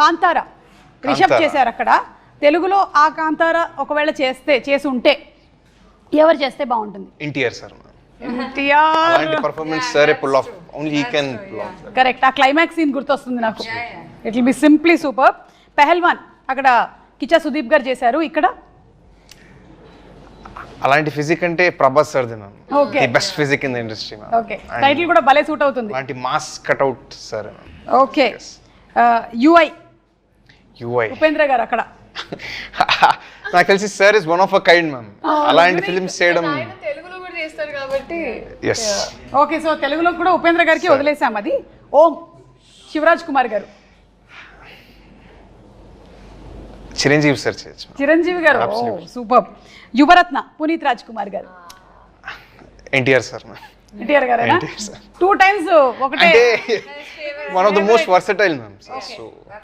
కాంతార. రిషబ్. చేశారు అక్కడ. తెలుగులో ఆ కాంతార ఒకవేళ చేస్తే చేసి ఉంటే ఎవరు చేస్తే బాగుంటుంది? ఎన్టీఆర్ సార్ పర్ఫార్మెన్స్ సరే pull off only he can correct ఆ క్లైమాక్స్ సీన్ గుర్తొస్తుంది నాకు. It will be simply super Pailwaan అక్కడ కిచా సుదీప్ గారు చేశారు. ఇక్కడ? అలాంటి ఫిజిక్ అంటే Prabhas Okay. The best physique in the industry okay title కూడా భలే సూట్ అవుతుంది. అలాంటి mass cutout sir okay UI UI Upendra garu అక్కడ. నాకు తెలిసి sir is one of a kind ma'am అలాంటి ఫిల్మ్స్ చేయడం ఆయన తెలుగులో కూడా చేస్తారు కాబట్టి. ఎస్ ఓకే సో తెలుగులో కూడా ఉపేంద్ర గారికి వదిలేసాం అది. ఓం శివరాజ్ కుమార్ గారు. చిరంజీవి సార్ చేయొచ్చు Chiranjeevi garu. Super Yuvaratna Puneeth Raj Kumar garu. NTR sir NTR గారేనా. టూ టైమ్స్ ఒకటే. One of the most versatile ma'am so